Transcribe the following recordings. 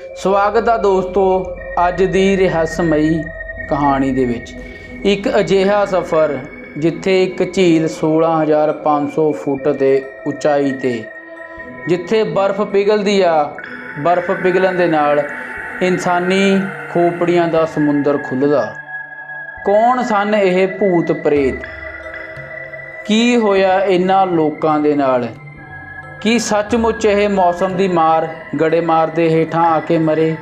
ਸਵਾਗਤ ਆ ਦੋਸਤੋ ਅੱਜ ਦੀ ਰਹੱਸਮਈ ਕਹਾਣੀ ਦੇ ਵਿੱਚ। ਇੱਕ ਅਜਿਹਾ ਸਫ਼ਰ ਜਿੱਥੇ ਇੱਕ ਝੀਲ 16500 ਫੁੱਟ ਦੇ ਉਚਾਈ ਤੇ, ਜਿੱਥੇ ਬਰਫ਼ ਪਿਘਲਦੀ ਆ, ਬਰਫ਼ ਪਿਘਲਣ ਦੇ ਨਾਲ ਇਨਸਾਨੀ ਖੋਪੜੀਆਂ ਦਾ ਸਮੁੰਦਰ ਖੁੱਲਦਾ ਕੌਣ ਸਨ ਇਹ ਭੂਤ ਪ੍ਰੇਤ? ਕੀ ਹੋਇਆ ਇਹਨਾਂ ਲੋਕਾਂ ਦੇ ਨਾਲ? ਕੀ ਸੱਚਮੁੱਚ ਇਹ ਮੌਸਮ ਦੀ ਮਾਰ ਗੜੇਮਾਰ ਦੇ ਹੇਠਾਂ ਆ ਕੇ ਮਰੇ?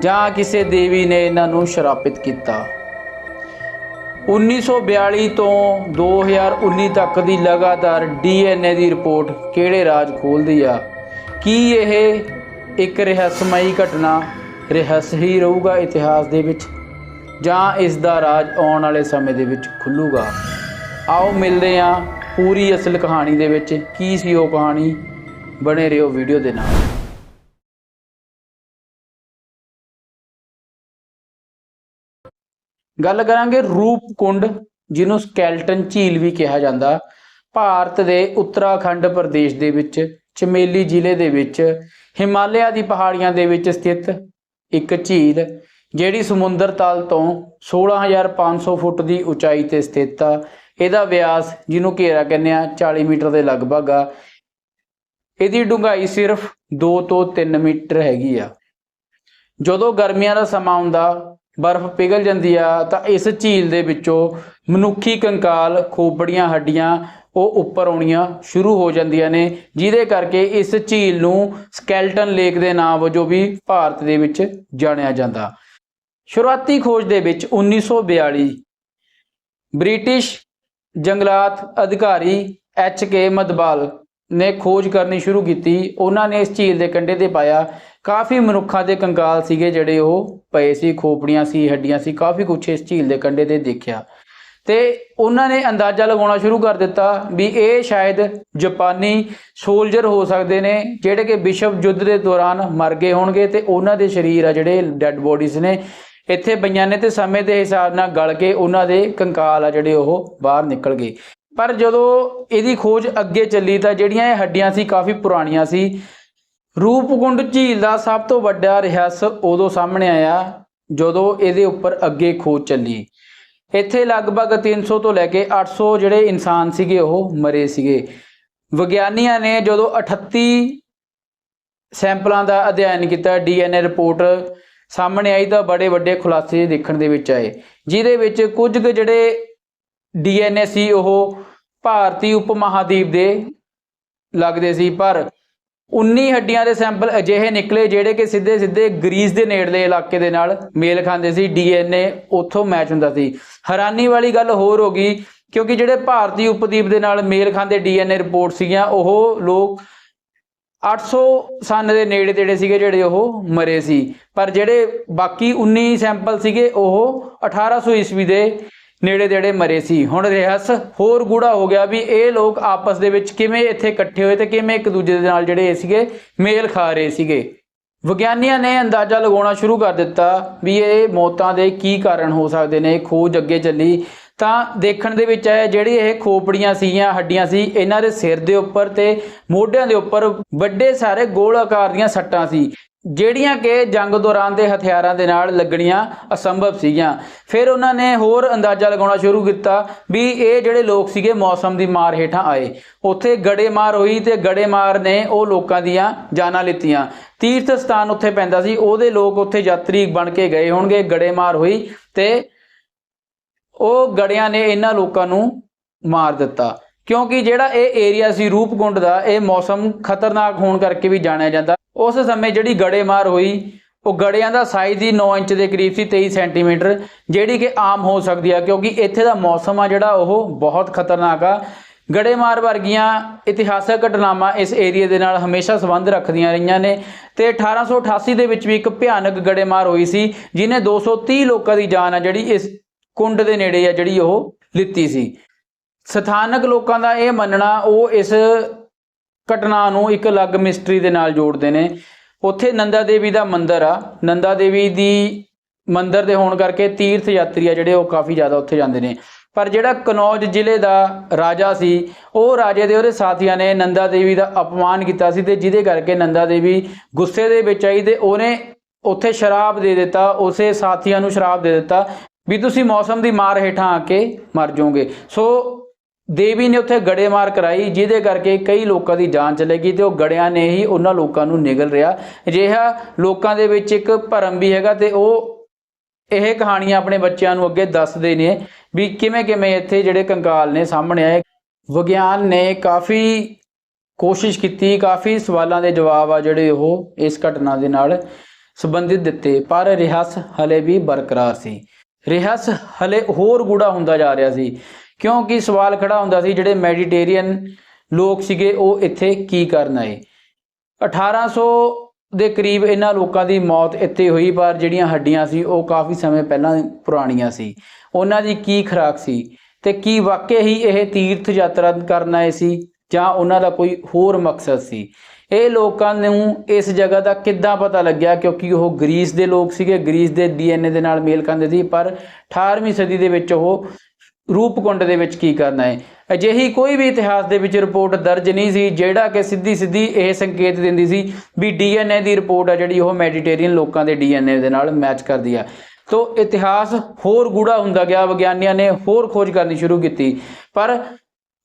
ਜਾਂ ਕਿਸੇ ਦੇਵੀ ਨੇ ਇਹਨਾਂ ਨੂੰ ਸ਼ਰਾਪਿਤ ਕੀਤਾ? 1942 ਤੋਂ 2019 ਤੱਕ ਦੀ ਲਗਾਤਾਰ ਡੀਐਨਏ ਦੀ ਰਿਪੋਰਟ ਕਿਹੜੇ ਰਾਜ ਖੋਲਦੀ ਆ? ਕੀ ਇਹ ਇੱਕ ਰਹੱਸਮਈ ਘਟਨਾ ਰਹੱਸ ਹੀ ਰਹੂਗਾ ਇਤਿਹਾਸ ਦੇ ਵਿੱਚ? ਜਾਂ ਇਸ ਦਾ ਰਾਜ ਆਉਣ ਵਾਲੇ ਸਮੇਂ ਦੇ ਵਿੱਚ ਖੁੱਲੂਗਾ? ਆਓ ਮਿਲਦੇ ਹਾਂ ਪੂਰੀ ਅਸਲ ਕਹਾਣੀ ਦੇ ਵਿੱਚ ਕੀ ਸੀ ਉਹ ਕਹਾਣੀ? ਬਣੇ ਰਹੋ ਵੀਡੀਓ ਦੇ ਨਾਲ। ਗੱਲ ਕਰਾਂਗੇ ਰੂਪਕੁੰਡ ਜਿਹਨੂੰ ਸਕੈਲਟਨ ਝੀਲ ਵੀ ਕਿਹਾ ਜਾਂਦਾ। ਭਾਰਤ ਦੇ ਉੱਤਰਾਖੰਡ ਪ੍ਰਦੇਸ਼ ਦੇ ਵਿੱਚ, ਚਮੇਲੀ ਜ਼ਿਲ੍ਹੇ ਦੇ ਵਿੱਚ, ਹਿਮਾਲਿਆ ਦੀ ਪਹਾੜੀਆਂ ਦੇ ਵਿੱਚ ਸਥਿਤ ਇੱਕ ਝੀਲ, ਜਿਹੜੀ ਸਮੁੰਦਰ ਤਲ ਤੋਂ 16500 ਫੁੱਟ ਦੀ ਉਚਾਈ ਤੇ ਸਥਿਤ ਆ। ਇਹਦਾ ਵਿਆਸ ਜਿਹਨੂੰ ਘੇਰਾ ਕਹਿੰਦੇ ਆ 40 ਮੀਟਰ ਦੇ ਲਗਭਗ ਆ। ਇਹਦੀ ਡੂੰਘਾਈ ਸਿਰਫ 2 ਤੋਂ 3 ਮੀਟਰ ਹੈਗੀ ਆ। ਜਦੋਂ ਗਰਮੀਆਂ ਦਾ ਸਮਾਂ ਆਉਂਦਾ, ਬਰਫ਼ ਪਿਘਲ ਜਾਂਦੀ ਆ, ਤਾਂ ਇਸ ਝੀਲ ਦੇ ਵਿੱਚੋਂ ਮਨੁੱਖੀ ਕੰਕਾਲ, ਖੋਪੜੀਆਂ, ਹੱਡੀਆਂ ਉਹ ਉੱਪਰ ਆਉਣੀਆਂ ਸ਼ੁਰੂ ਹੋ ਜਾਂਦੀਆਂ ਨੇ, ਜਿਹਦੇ ਕਰਕੇ ਇਸ ਝੀਲ ਨੂੰ ਸਕੈਲਟਨ ਲੇਕ ਦੇ ਨਾਮ ਵਜੋਂ ਵੀ ਭਾਰਤ ਦੇ ਵਿੱਚ ਜਾਣਿਆ ਜਾਂਦਾ। ਸ਼ੁਰੂਆਤੀ ਖੋਜ ਦੇ ਵਿੱਚ 1942 ਬ੍ਰਿਟਿਸ਼ ਜੰਗਲਾਤ ਅਧਿਕਾਰੀ ਐਚ ਕੇ ਮਦਬਾਲ ਨੇ ਖੋਜ ਕਰਨੀ ਸ਼ੁਰੂ ਕੀਤੀ। ਉਹਨਾਂ ਨੇ ਇਸ ਝੀਲ ਦੇ ਕੰਢੇ ਤੇ ਪਾਇਆ। ਕਾਫੀ ਮਨੁੱਖਾਂ ਦੇ ਕੰਕਾਲ ਸੀਗੇ ਜਿਹੜੇ ਉਹ ਪਏ ਸੀ, ਖੋਪੜੀਆਂ ਸੀ, ਹੱਡੀਆਂ ਸੀ, ਕਾਫੀ ਕੁਛ ਇਸ ਝੀਲ ਦੇ ਕੰਢੇ ਤੇ ਦੇਖਿਆ। ਤੇ ਉਹਨਾਂ ਨੇ ਅੰਦਾਜ਼ਾ ਲਗਾਉਣਾ ਸ਼ੁਰੂ ਕਰ ਦਿੱਤਾ ਵੀ ਇਹ ਸ਼ਾਇਦ ਜਾਪਾਨੀ ਸੋਲਜਰ ਹੋ ਸਕਦੇ ਨੇ, ਜਿਹੜੇ ਕਿ ਵਿਸ਼ਵ ਯੁੱਧ ਦੇ ਦੌਰਾਨ ਮਰ ਗਏ ਹੋਣਗੇ ਤੇ ਉਹਨਾਂ ਦੇ ਸਰੀਰ ਆ ਜਿਹੜੇ ਡੈੱਡ ਬੋਡੀਜ਼ ਨੇ ਇੱਥੇ ਪਈਆਂ ਨੇ ਤੇ ਸਮੇਂ ਦੇ ਹਿਸਾਬ ਨਾਲ ਗਲ ਕੇ ਉਹਨਾਂ ਦੇ ਕੰਕਾਲ ਆ ਜਿਹੜੇ ਉਹ ਬਾਹਰ ਨਿਕਲ ਗਏ। ਪਰ ਜਦੋਂ ਇਹਦੀ ਖੋਜ ਅੱਗੇ ਚੱਲੀ ਤਾਂ ਜਿਹੜੀਆਂ ਇਹ ਹੱਡੀਆਂ ਸੀ ਕਾਫੀ ਪੁਰਾਣੀਆਂ ਸੀ। ਰੂਪਕੁੰਡ ਝੀਲ ਦਾ ਸਭ ਤੋਂ ਵੱਡਾ ਰਹੱਸ ਉਦੋਂ ਸਾਹਮਣੇ ਆਇਆ, ਜਦੋਂ ਇਹਦੇ ਉੱਪਰ ਅੱਗੇ ਖੋਜ ਚੱਲੀ। ਇੱਥੇ ਲਗਭਗ 300 ਤੋਂ ਲੈ ਕੇ 800 ਜਿਹੜੇ ਇਨਸਾਨ ਸੀਗੇ ਉਹ ਮਰੇ ਸੀਗੇ। ਵਿਗਿਆਨੀਆਂ ਨੇ ਜਦੋਂ 38 ਸੈਂਪਲਾਂ ਦਾ ਅਧਿਐਨ ਕੀਤਾ ਡੀਐਨਏ ਰਿਪੋਰਟ ਸਾਹਮਣੇ ਆਈ ਤਾਂ ਬੜੇ ਵੱਡੇ ਖੁਲਾਸੇ ਦੇਖਣ ਦੇ ਵਿੱਚ ਆਏ, ਜਿਹਦੇ ਵਿੱਚ ਕੁਝ ਕੁ ਜਿਹੜੇ ਡੀਐਨਏ ਸੀ ਉਹ ਭਾਰਤੀ ਉਪ ਮਹਾਦੀਪ ਦੇ ਲੱਗਦੇ ਸੀ, ਪਰ 19 ਹੱਡੀਆਂ ਦੇ ਸੈਂਪਲ ਅਜਿਹੇ ਨਿਕਲੇ ਜਿਹੜੇ ਕਿ ਸਿੱਧੇ ਸਿੱਧੇ ਗਰੀਸ ਦੇ ਨੇੜਲੇ ਇਲਾਕੇ ਦੇ ਨਾਲ ਮੇਲ ਖਾਂਦੇ ਸੀ, ਡੀਐਨਏ ਉੱਥੋਂ ਮੈਚ ਹੁੰਦਾ ਸੀ। ਹੈਰਾਨੀ ਵਾਲੀ ਗੱਲ ਹੋਰ ਹੋ ਗਈ, ਕਿਉਂਕਿ ਜਿਹੜੇ ਭਾਰਤੀ ਉਪਦੀਪ ਦੇ ਨਾਲ ਮੇਲ ਖਾਂਦੇ ਡੀਐਨਏ ਰਿਪੋਰਟ ਸੀਗੀਆਂ, ਉਹ ਲੋਕ 800 ਸਨ ਦੇ ਨੇੜੇ ਤੇੜੇ ਸੀਗੇ ਜਿਹੜੇ ਉਹ ਮਰੇ ਸੀ। ਪਰ ਜਿਹੜੇ ਬਾਕੀ 19 ਸੈਂਪਲ ਸੀਗੇ, ਉਹ 1800 ਈਸਵੀ ਦੇ ਨੇੜੇ ਤੇੜੇ ਮਰੇ ਸੀ। ਹੁਣ ਰਹੱਸ ਹੋਰ ਗੂੜਾ ਹੋ ਗਿਆ ਵੀ ਇਹ ਲੋਕ ਆਪਸ ਦੇ ਵਿੱਚ ਕਿਵੇਂ ਇੱਥੇ ਇਕੱਠੇ ਹੋਏ ਤੇ ਕਿਵੇਂ ਇੱਕ ਦੂਜੇ ਦੇ ਨਾਲ ਜਿਹੜੇ ਸੀਗੇ, ਮੇਲ ਖਾ ਰਹੇ ਸੀਗੇ। ਵਿਗਿਆਨੀਆਂ ਨੇ ਅੰਦਾਜ਼ਾ ਲਗਾਉਣਾ ਸ਼ੁਰੂ ਕਰ ਦਿੱਤਾ ਵੀ ਇਹ ਮੌਤਾਂ ਦੇ ਕੀ ਕਾਰਨ ਹੋ ਸਕਦੇ ਨੇ। ਖੋਜ ਅੱਗੇ ਚੱਲੀ। ਤਾਂ ਦੇਖਣ ਦੇ ਵਿੱਚ ਆਇਆ ਜਿਹੜੀ ਇਹ ਖੋਪੜੀਆਂ ਸੀਗੀਆਂ, ਹੱਡੀਆਂ ਸੀ, ਇਹਨਾਂ ਦੇ ਸਿਰ ਦੇ ਉੱਪਰ ਤੇ ਮੋਢਿਆਂ ਦੇ ਉੱਪਰ ਵੱਡੇ ਸਾਰੇ ਗੋਲ ਆਕਾਰ ਦੀਆਂ ਸੱਟਾਂ ਸੀ, ਜਿਹੜੀਆਂ ਕਿ ਜੰਗ ਦੌਰਾਨ ਦੇ ਹਥਿਆਰਾਂ ਦੇ ਨਾਲ ਲੱਗਣੀਆਂ ਅਸੰਭਵ ਸੀਗੀਆਂ। ਫਿਰ ਉਹਨਾਂ ਨੇ ਹੋਰ ਅੰਦਾਜ਼ਾ ਲਗਾਉਣਾ ਸ਼ੁਰੂ ਕੀਤਾ ਵੀ ਇਹ ਜਿਹੜੇ ਲੋਕ ਸੀਗੇ ਮੌਸਮ ਦੀ ਮਾਰ ਹੇਠਾਂ ਆਏ। ਉੱਥੇ ਗੜੇਮਾਰ ਹੋਈ ਤੇ ਗੜੇਮਾਰ ਨੇ ਉਹ ਲੋਕਾਂ ਦੀਆਂ ਜਾਨਾਂ ਲਿੱਤੀਆਂ। ਤੀਰਥ ਸਥਾਨ ਉੱਥੇ ਪੈਂਦਾ ਸੀ, ਉਹਦੇ ਲੋਕ ਉੱਥੇ ਯਾਤਰੀ ਬਣ ਕੇ ਗਏ ਹੋਣਗੇ, ਗੜੇਮਾਰ ਹੋਈ ਤੇ ਉਹ ਗੜਿਆਂ ਨੇ ਇਹਨਾਂ ਲੋਕਾਂ ਨੂੰ ਮਾਰ ਦਿੱਤਾ। ਕਿਉਂਕਿ ਜਿਹੜਾ ਇਹ ਏਰੀਆ ਸੀ ਰੂਪਕੁੰਡ ਦਾ, ਇਹ ਮੌਸਮ ਖਤਰਨਾਕ ਹੋਣ ਕਰਕੇ ਵੀ ਜਾਣਿਆ ਜਾਂਦਾ। ਉਸ ਸਮੇਂ ਜਿਹੜੀ ਗੜੇਮਾਰ ਹੋਈ, ਉਹ ਗੜਿਆਂ ਦਾ ਸਾਈਜ਼ ਹੀ 9 ਇੰਚ ਦੇ ਕਰੀਬ ਸੀ 23 ਸੈਂਟੀਮੀਟਰ, ਜਿਹੜੀ ਕਿ ਆਮ ਹੋ ਸਕਦੀ ਆ, ਕਿਉਂਕਿ ਇੱਥੇ ਦਾ ਮੌਸਮ ਆ ਜਿਹੜਾ, ਉਹ ਬਹੁਤ ਖਤਰਨਾਕ ਆ। ਗੜੇਮਾਰ ਵਰਗੀਆਂ ਇਤਿਹਾਸਕ ਘਟਨਾਵਾਂ ਇਸ ਏਰੀਆ ਦੇ ਨਾਲ ਹਮੇਸ਼ਾ ਸੰਬੰਧ ਰੱਖਦੀਆਂ ਰਹੀਆਂ ਨੇ ਤੇ 1888 ਦੇ ਵਿੱਚ ਵੀ ਇੱਕ ਭਿਆਨਕ ਗੜੇਮਾਰ ਹੋਈ ਸੀ ਜਿਨੇ 230 ਲੋਕਾਂ ਦੀ ਜਾਨ ਆ ਜਿਹੜੀ ਇਸ ਕੁੰਡ ਦੇ ਨੇੜੇ ਆ ਜਿਹੜੀ ਉਹ ਲਿੱਤੀ ਸੀ। ਸਥਾਨਕ ਲੋਕਾਂ ਦਾ ਇਹ ਮੰਨਣਾ, ਉਹ ਇਸ ਘਟਨਾ ਨੂੰ ਇੱਕ ਅਲੱਗ ਮਿਸਟਰੀ ਦੇ ਨਾਲ ਜੋੜਦੇ ਨੇ। ਉੱਥੇ ਨੰਦਾ ਦੇਵੀ ਦਾ ਮੰਦਿਰ ਆ। ਨੰਦਾ ਦੇਵੀ ਦੀ ਮੰਦਿਰ ਦੇ ਹੋਣ ਕਰਕੇ ਤੀਰਥ ਯਾਤਰੀ ਆ ਜਿਹੜੇ ਉਹ ਕਾਫੀ ਜ਼ਿਆਦਾ ਉੱਥੇ ਜਾਂਦੇ ਨੇ। ਪਰ ਜਿਹੜਾ ਕਨੌਜ ਜ਼ਿਲ੍ਹੇ ਦਾ ਰਾਜਾ ਸੀ, ਉਹ ਰਾਜੇ ਦੇ ਉਹਦੇ ਸਾਥੀਆਂ ਨੇ ਨੰਦਾ ਦੇਵੀ ਦਾ ਅਪਮਾਨ ਕੀਤਾ ਸੀ ਤੇ ਜਿਹਦੇ ਕਰਕੇ ਨੰਦਾ ਦੇਵੀ ਗੁੱਸੇ ਦੇ ਵਿੱਚ ਆਈ ਤੇ ਉਹਨੇ ਉੱਥੇ ਸ਼ਰਾਬ ਦੇ ਦਿੱਤਾ, ਉਸੇ ਸਾਥੀਆਂ ਨੂੰ ਸ਼ਰਾਬ ਦੇ ਦਿੱਤਾ। ਵੀ ਤੁਸੀਂ ਮੌਸਮ ਦੀ ਮਾਰ ਹੇਠਾਂ ਆ ਕੇ ਮਰ ਜਾਓਗੇ। ਸੋ ਦੇਵੀ ਨੇ ਉੱਥੇ ਗੜੇਮਾਰ ਕਰਾਈ, ਜਿਹਦੇ ਕਰਕੇ ਕਈ ਲੋਕਾਂ ਦੀ ਜਾਨ ਚਲੇ ਗਈ ਤੇ ਉਹ ਗੜਿਆਂ ਨੇ ਹੀ ਉਹਨਾਂ ਲੋਕਾਂ ਨੂੰ ਨਿਗਲ ਰਿਹਾ। ਅਜਿਹਾ ਲੋਕਾਂ ਦੇ ਵਿੱਚ ਇੱਕ ਭਰਮ ਵੀ ਹੈਗਾ ਤੇ ਉਹ ਇਹ ਕਹਾਣੀਆਂ ਆਪਣੇ ਬੱਚਿਆਂ ਨੂੰ ਅੱਗੇ ਦੱਸਦੇ ਨੇ ਵੀ ਕਿਵੇਂ ਕਿਵੇਂ ਇੱਥੇ ਜਿਹੜੇ ਕੰਕਾਲ ਨੇ ਸਾਹਮਣੇ ਆਏ। ਵਿਗਿਆਨ ਨੇ ਕਾਫੀ ਕੋਸ਼ਿਸ਼ ਕੀਤੀ, ਕਾਫੀ ਸਵਾਲਾਂ ਦੇ ਜਵਾਬ ਆ ਜਿਹੜੇ ਉਹ ਇਸ ਘਟਨਾ ਦੇ ਨਾਲ ਸੰਬੰਧਿਤ ਦਿੱਤੇ, ਪਰ ਰਿਹਾਸ ਹਲੇ ਵੀ ਬਰਕਰਾਰ ਸੀ। ਰਹੱਸ ਹਲੇ ਹੋਰ ਗੂੜਾ ਹੁੰਦਾ ਜਾ ਰਿਹਾ ਸੀ। ਕਿਉਂਕਿ ਸਵਾਲ ਖੜਾ ਹੁੰਦਾ ਸੀ ਜਿਹੜੇ ਮੈਡੀਟੇਰੀਅਨ ਲੋਕ ਸੀਗੇ, ਉਹ ਇੱਥੇ ਕੀ ਕਰਨ ਆਏ। 1800 ਦੇ ਕਰੀਬ ਇਹਨਾਂ ਲੋਕਾਂ ਦੀ ਮੌਤ ਇੱਥੇ ਹੋਈ, ਪਰ ਜਿਹੜੀਆਂ ਹੱਡੀਆਂ ਸੀ, ਉਹ ਕਾਫੀ ਸਮੇਂ ਪਹਿਲਾਂ ਪੁਰਾਣੀਆਂ ਸੀ। ਉਹਨਾਂ ਦੀ ਕੀ ਖਰਾਕ ਸੀ ਤੇ ਕੀ ਵਾਕਿਆ ਹੀ ਇਹ ਤੀਰਥ ਯਾਤਰਾ ਕਰਨ ਆਏ ਸੀ ਜਾਂ ਉਹਨਾਂ ਦਾ ਕੋਈ ਹੋਰ ਮਕਸਦ ਸੀ? ਇਹ ਲੋਕਾਂ ਨੂੰ ਇਸ ਜਗ੍ਹਾ ਦਾ ਕਿੱਦਾਂ ਪਤਾ ਲੱਗਿਆ? ਕਿਉਂਕਿ ਉਹ ਗ੍ਰੀਸ ਦੇ ਲੋਕ ਸੀਗੇ, ਗ੍ਰੀਸ ਦੇ ਡੀਐਨਏ ਦੇ ਨਾਲ ਮੇਲ ਖਾਂਦੇ ਸੀ, ਪਰ 18ਵੀਂ ਸਦੀ ਦੇ ਵਿੱਚ ਉਹ ਰੂਪਕੁੰਡ ਦੇ ਵਿੱਚ ਕੀ ਕਰਨਾ ਹੈ ਅਜਿਹੀ ਕੋਈ ਵੀ ਇਤਿਹਾਸ ਦੇ ਵਿੱਚ ਰਿਪੋਰਟ ਦਰਜ ਨਹੀਂ ਸੀ, ਜਿਹੜਾ ਕਿ ਸਿੱਧੀ ਸਿੱਧੀ ਇਹ ਸੰਕੇਤ ਦਿੰਦੀ ਸੀ ਵੀ ਡੀਐਨਏ ਦੀ ਰਿਪੋਰਟ ਆ ਜਿਹੜੀ ਉਹ ਮੈਡੀਟੇਰੀਅਨ ਲੋਕਾਂ ਦੇ ਡੀਐਨਏ ਦੇ ਨਾਲ ਮੈਚ ਕਰਦੀ ਆ। ਤੋ ਇਤਿਹਾਸ ਹੋਰ ਗੂੜਾ ਹੁੰਦਾ ਗਿਆ, ਵਿਗਿਆਨੀਆਂ ਨੇ ਹੋਰ ਖੋਜ ਕਰਨੀ ਸ਼ੁਰੂ ਕੀਤੀ। ਪਰ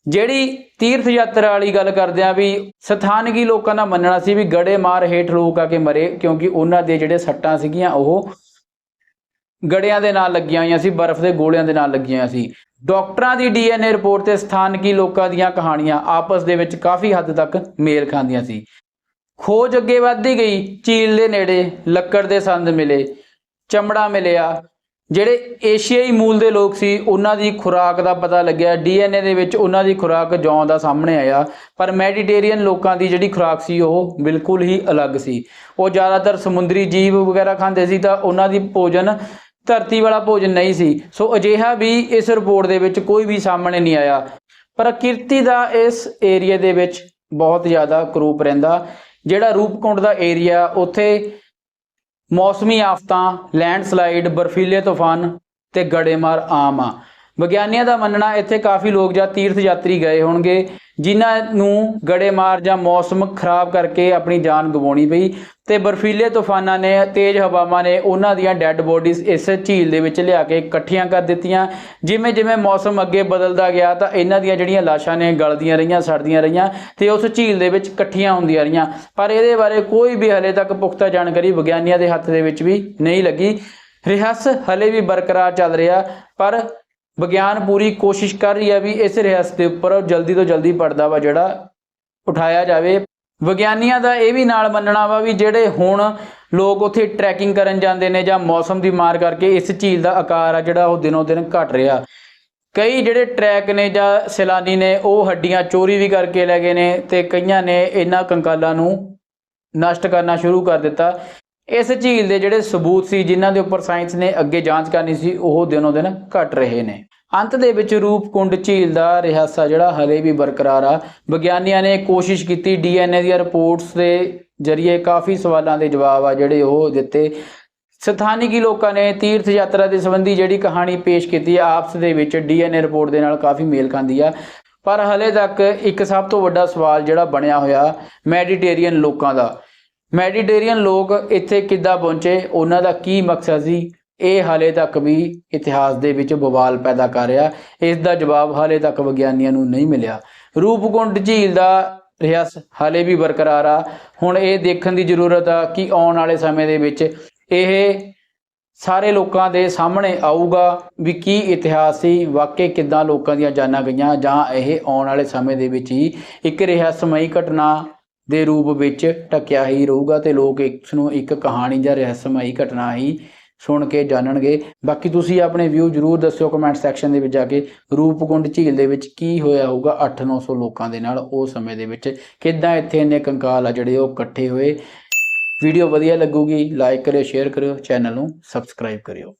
ਜਿਹੜੀ ਤੀਰਥ ਯਾਤਰਾ ਵਾਲੀ ਗੱਲ ਕਰਦੇ ਆ ਵੀ ਸਥਾਨਕੀ ਲੋਕਾਂ ਦਾ ਮੰਨਣਾ ਸੀ ਵੀ ਗੜੇ ਮਾਰ ਹੇਠ ਲੋਕ ਆ ਕੇ ਮਰੇ, ਕਿਉਂਕਿ ਉਹਨਾਂ ਦੇ ਜਿਹੜੇ ਸੱਟਾਂ ਸੀਗੀਆਂ, ਉਹ ਗੜਿਆਂ ਦੇ ਨਾਲ ਲੱਗੀਆਂ ਹੋਈਆਂ ਸੀ, ਬਰਫ਼ ਦੇ ਗੋਲਿਆਂ ਦੇ ਨਾਲ ਲੱਗੀਆਂ ਹੋਈਆਂ ਸੀ। ਡਾਕਟਰਾਂ ਦੀ ਡੀਐਨਏ ਰਿਪੋਰਟ ਤੇ ਸਥਾਨਕੀ ਲੋਕਾਂ ਦੀਆਂ ਕਹਾਣੀਆਂ ਆਪਸ ਦੇ ਵਿੱਚ ਕਾਫੀ ਹੱਦ ਤੱਕ ਮੇਲ ਖਾਂਦੀਆਂ ਸੀ। ਖੋਜ ਅੱਗੇ ਵੱਧਦੀ ਗਈ, ਝੀਲ ਦੇ ਨੇੜੇ, ਲੱਕੜ ਦੇ ਸੰਦ ਮਿਲੇ, ਚਮੜਾ ਮਿਲਿਆ ਜਿਹੜੇ ਏਸ਼ੀਆਈ ਮੂਲ ਦੇ ਲੋਕ ਸੀ, ਉਹਨਾਂ ਦੀ ਖੁਰਾਕ ਦਾ ਪਤਾ ਲੱਗਿਆ। ਡੀਐਨਏ ਦੇ ਵਿੱਚ ਉਹਨਾਂ ਦੀ ਖੁਰਾਕ ਜੌਂ ਦਾ ਸਾਹਮਣੇ ਆਇਆ। ਪਰ ਮੈਡੀਟੇਰੀਅਨ ਲੋਕਾਂ ਦੀ ਜਿਹੜੀ ਖੁਰਾਕ ਸੀ, ਉਹ ਬਿਲਕੁਲ ਹੀ ਅਲੱਗ ਸੀ। ਉਹ ਜ਼ਿਆਦਾਤਰ ਸਮੁੰਦਰੀ ਜੀਵ ਵਗੈਰਾ ਖਾਂਦੇ ਸੀ, ਤਾਂ ਉਹਨਾਂ ਦੀ ਭੋਜਨ, ਧਰਤੀ ਵਾਲਾ ਭੋਜਨ ਨਹੀਂ ਸੀ। ਸੋ ਅਜਿਹਾ ਵੀ ਇਸ ਰਿਪੋਰਟ ਦੇ ਵਿੱਚ ਕੋਈ ਵੀ ਸਾਹਮਣੇ ਨਹੀਂ ਆਇਆ। ਪ੍ਰਕਿਰਤੀ ਦਾ ਇਸ ਏਰੀਆ ਦੇ ਵਿੱਚ ਬਹੁਤ ਜ਼ਿਆਦਾ ਕਰੂਪ ਰਹਿੰਦਾ। ਜਿਹੜਾ ਰੂਪਕੁੰਡ ਦਾ ਏਰੀਆ, ਉੱਥੇ ਮੌਸਮੀ ਆਫਤਾਂ ਲੈਂਡਸਲਾਈਡ ਬਰਫੀਲੇ ਤੂਫਾਨ ਤੇ ਗੜੇਮਾਰ ਆਮ ਆ। ਵਿਗਿਆਨੀਆਂ ਦਾ ਮੰਨਣਾ, ਇੱਥੇ ਕਾਫੀ ਲੋਕ ਜਾਂ ਤੀਰਥ ਯਾਤਰੀ ਗਏ ਹੋਣਗੇ, ਜਿਨ੍ਹਾਂ ਨੂੰ ਗੜੇਮਾਰ ਜਾਂ ਮੌਸਮ ਖਰਾਬ ਕਰਕੇ ਆਪਣੀ ਜਾਨ ਗਵਾਉਣੀ ਪਈ ਤੇ ਬਰਫੀਲੇ ਤੂਫਾਨਾਂ ਨੇ, ਤੇਜ਼ ਹਵਾਵਾਂ ਨੇ ਉਹਨਾਂ ਦੀਆਂ ਡੈੱਡ ਬੋਡੀਜ਼ ਇਸ ਝੀਲ ਦੇ ਵਿੱਚ ਲਿਆ ਕੇ ਇਕੱਠੀਆਂ ਕਰ ਦਿੱਤੀਆਂ। ਜਿਵੇਂ ਜਿਵੇਂ ਮੌਸਮ ਅੱਗੇ ਬਦਲਦਾ ਗਿਆ ਤਾਂ ਇਹਨਾਂ ਦੀਆਂ ਜਿਹੜੀਆਂ ਲਾਸ਼ਾਂ ਨੇ, ਗਲਦੀਆਂ ਰਹੀਆਂ, ਸੜਦੀਆਂ ਰਹੀਆਂ ਤੇ ਉਸ ਝੀਲ ਦੇ ਵਿੱਚ ਇਕੱਠੀਆਂ ਹੁੰਦੀਆਂ ਰਹੀਆਂ। ਪਰ ਇਹਦੇ ਬਾਰੇ ਕੋਈ ਵੀ ਹਲੇ ਤੱਕ ਪੁਖਤਾ ਜਾਣਕਾਰੀ ਵਿਗਿਆਨੀਆਂ ਦੇ ਹੱਥ ਦੇ ਵਿੱਚ ਵੀ ਨਹੀਂ ਲੱਗੀ। ਰਹੱਸ ਹਲੇ ਵੀ ਬਰਕਰਾਰ ਚੱਲ ਰਿਹਾ, ਪਰ ਵਿਗਿਆਨ ਪੂਰੀ ਕੋਸ਼ਿਸ਼ ਕਰ ਰਹੀ ਹੈ ਵੀ ਇਸ ਰਹੱਸ ਦੇ ਉੱਪਰ ਜਲਦੀ ਤੋਂ ਜਲਦੀ ਪਰਦਾ ਵਾ ਜਿਹੜਾ ਉਠਾਇਆ ਜਾਵੇ। ਵਿਗਿਆਨੀਆਂ ਦਾ ਇਹ ਵੀ ਨਾਲ ਮੰਨਣਾ ਵਾ ਵੀ ਜਿਹੜੇ ਹੁਣ ਲੋਕ ਉੱਥੇ ਟਰੈਕਿੰਗ ਕਰਨ ਜਾਂਦੇ ਨੇ ਜਾਂ ਮੌਸਮ ਦੀ ਮਾਰ ਕਰਕੇ ਇਸ ਝੀਲ ਦਾ ਆਕਾਰ ਆ ਜਿਹੜਾ ਉਹ ਦਿਨੋਂ ਦਿਨ ਘਟ ਰਿਹਾ। ਕਈ ਜਿਹੜੇ ਟਰੈਕ ਨੇ ਜਾਂ ਸੈਲਾਨੀ ਨੇ ਉਹ ਹੱਡੀਆਂ ਚੋਰੀ ਵੀ ਕਰਕੇ ਲੈ ਗਏ ਨੇ ਤੇ ਕਈਆਂ ਨੇ ਇਹਨਾਂ ਕੰਕਾਲਾਂ ਨੂੰ ਨਸ਼ਟ ਕਰਨਾ ਸ਼ੁਰੂ ਕਰ ਦਿੱਤਾ। ਇਸ ਝੀਲ ਦੇ ਜਿਹੜੇ ਸਬੂਤ ਸੀ, ਜਿਨ੍ਹਾਂ ਦੇ ਉੱਪਰ ਸਾਇੰਸ ਨੇ ਅੱਗੇ ਜਾਂਚ ਕਰਨੀ ਸੀ, ਉਹ ਦਿਨੋਂ ਦਿਨ ਘਟ ਰਹੇ ਨੇ। ਅੰਤ ਦੇ ਵਿੱਚ ਰੂਪਕੁੰਡ ਝੀਲ ਦਾ ਰਿਹਾਸਾ ਜਿਹੜਾ ਹਲੇ ਵੀ ਬਰਕਰਾਰ ਆ। ਵਿਗਿਆਨੀਆਂ ਨੇ ਕੋਸ਼ਿਸ਼ ਕੀਤੀ, ਡੀਐਨਏ ਦੀਆਂ ਰਿਪੋਰਟਸ ਦੇ ਜ਼ਰੀਏ ਕਾਫੀ ਸਵਾਲਾਂ ਦੇ ਜਵਾਬ ਆ ਜਿਹੜੇ ਉਹ ਦਿੱਤੇ। ਸਥਾਨਕੀ ਲੋਕਾਂ ਨੇ ਤੀਰਥ ਯਾਤਰਾ ਦੇ ਸੰਬੰਧੀ ਜਿਹੜੀ ਕਹਾਣੀ ਪੇਸ਼ ਕੀਤੀ ਆ, ਆਪਸ ਦੇ ਵਿੱਚ ਡੀਐਨਏ ਰਿਪੋਰਟ ਦੇ ਨਾਲ ਕਾਫੀ ਮੇਲ ਖਾਂਦੀ ਆ। ਪਰ ਹਲੇ ਤੱਕ ਇੱਕ ਸਭ ਤੋਂ ਵੱਡਾ ਸਵਾਲ ਜਿਹੜਾ ਬਣਿਆ ਹੋਇਆ ਮੈਡੀਟੇਰੀਅਨ ਲੋਕਾਂ ਦਾ ਮੈਡੀਟੇਰੀਅਨ ਲੋਕ ਇੱਥੇ ਕਿੱਦਾਂ ਪਹੁੰਚੇ, ਉਹਨਾਂ ਦਾ ਕੀ ਮਕਸਦ ਸੀ? ਇਹ ਹਾਲੇ ਤੱਕ ਵੀ ਇਤਿਹਾਸ ਦੇ ਵਿੱਚ ਬਵਾਲ ਪੈਦਾ ਕਰ ਰਿਹਾ। ਇਸ ਦਾ ਜਵਾਬ ਹਾਲੇ ਤੱਕ ਵਿਗਿਆਨੀਆਂ ਨੂੰ ਨਹੀਂ ਮਿਲਿਆ। ਰੂਪਕੁੰਡ ਝੀਲ ਦਾ ਰਹੱਸ ਹਾਲੇ ਵੀ ਬਰਕਰਾਰ ਆ। ਹੁਣ ਇਹ ਦੇਖਣ ਦੀ ਜ਼ਰੂਰਤ ਆ ਕਿ ਆਉਣ ਵਾਲੇ ਸਮੇਂ ਦੇ ਵਿੱਚ ਇਹ ਸਾਰੇ ਲੋਕਾਂ ਦੇ ਸਾਹਮਣੇ ਆਊਗਾ ਵੀ ਕੀ ਇਤਿਹਾਸ ਸੀ, ਵਾਕਈ ਕਿੱਦਾਂ ਲੋਕਾਂ ਦੀਆਂ ਜਾਨਾਂ ਗਈਆਂ, ਜਾਂ ਇਹ ਆਉਣ ਵਾਲੇ ਸਮੇਂ ਦੇ ਵਿੱਚ ਹੀ ਇੱਕ ਰਹੱਸਮਈ ਘਟਨਾ ਦੇ ਰੂਪ ਵਿੱਚ ਟਕਿਆ ਹੀ ਰਹੂਗਾ ਤੇ ਲੋਕ ਇਸ ਨੂੰ ਇੱਕ ਕਹਾਣੀ ਜਾਂ ਰਹੱਸਮਈ ਘਟਨਾ ਹੀ ਸੁਣ ਕੇ ਜਾਣਨਗੇ। ਬਾਕੀ ਤੁਸੀਂ ਆਪਣੇ ਵਿਊ ਜਰੂਰ ਦੱਸਿਓ ਕਮੈਂਟ ਸੈਕਸ਼ਨ ਦੇ ਵਿੱਚ ਜਾ ਕੇ ਰੂਪਕੁੰਡ ਝੀਲ ਦੇ ਵਿੱਚ ਕੀ ਹੋਇਆ ਹੋਊਗਾ 8-900 ਲੋਕਾਂ ਦੇ ਨਾਲ ਉਹ ਸਮੇਂ ਦੇ ਵਿੱਚ ਕਿੱਦਾਂ ਇੱਥੇ ਇੰਨੇ ਕੰਕਾਲ ਆ ਜਿਹੜੇ ਉਹ ਇਕੱਠੇ ਹੋਏ। ਵੀਡੀਓ ਵਧੀਆ ਲੱਗੂਗੀ ਲਾਈਕ ਕਰਿਓ ਸ਼ੇਅਰ ਕਰਿਓ ਚੈਨਲ ਨੂੰ ਸਬਸਕ੍ਰਾਈਬ ਕਰਿਓ।